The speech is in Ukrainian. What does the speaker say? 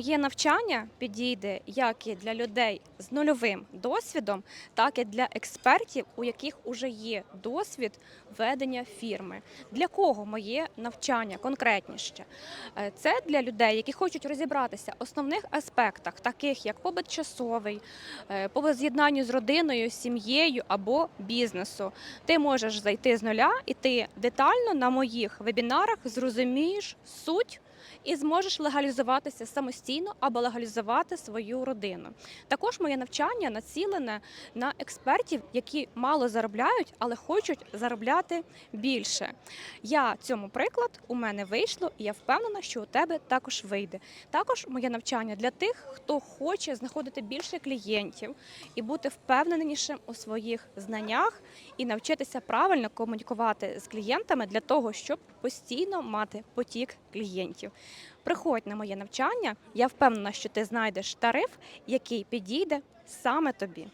Є навчання підійде як і для людей з нульовим досвідом, так і для експертів, у яких уже є досвід ведення фірми. Для кого моє навчання конкретніше? Е, Це для людей, які хочуть розібратися в основних аспектах, таких як побут часовий, е, по з'єднанню з родиною, сім'єю або бізнесу. Ти можеш зайти з нуля, і ти детально на моїх вебінарах зрозумієш суть і зможеш легалізуватися самостійно або легалізувати свою родину. Також моє навчання націлене на експертів, які мало заробляють, але хочуть заробляти більше. Я цьому приклад у мене вийшло, і я впевнена, що у тебе також вийде. Також моє навчання для тих, хто хоче знаходити більше клієнтів і бути впевненішим у своїх знаннях і навчитися правильно комунікувати з клієнтами для того, щоб постійно мати потік клієнтів. Приходь на моє навчання. Я впевнена, що ти знайдеш тариф, який підійде саме тобі.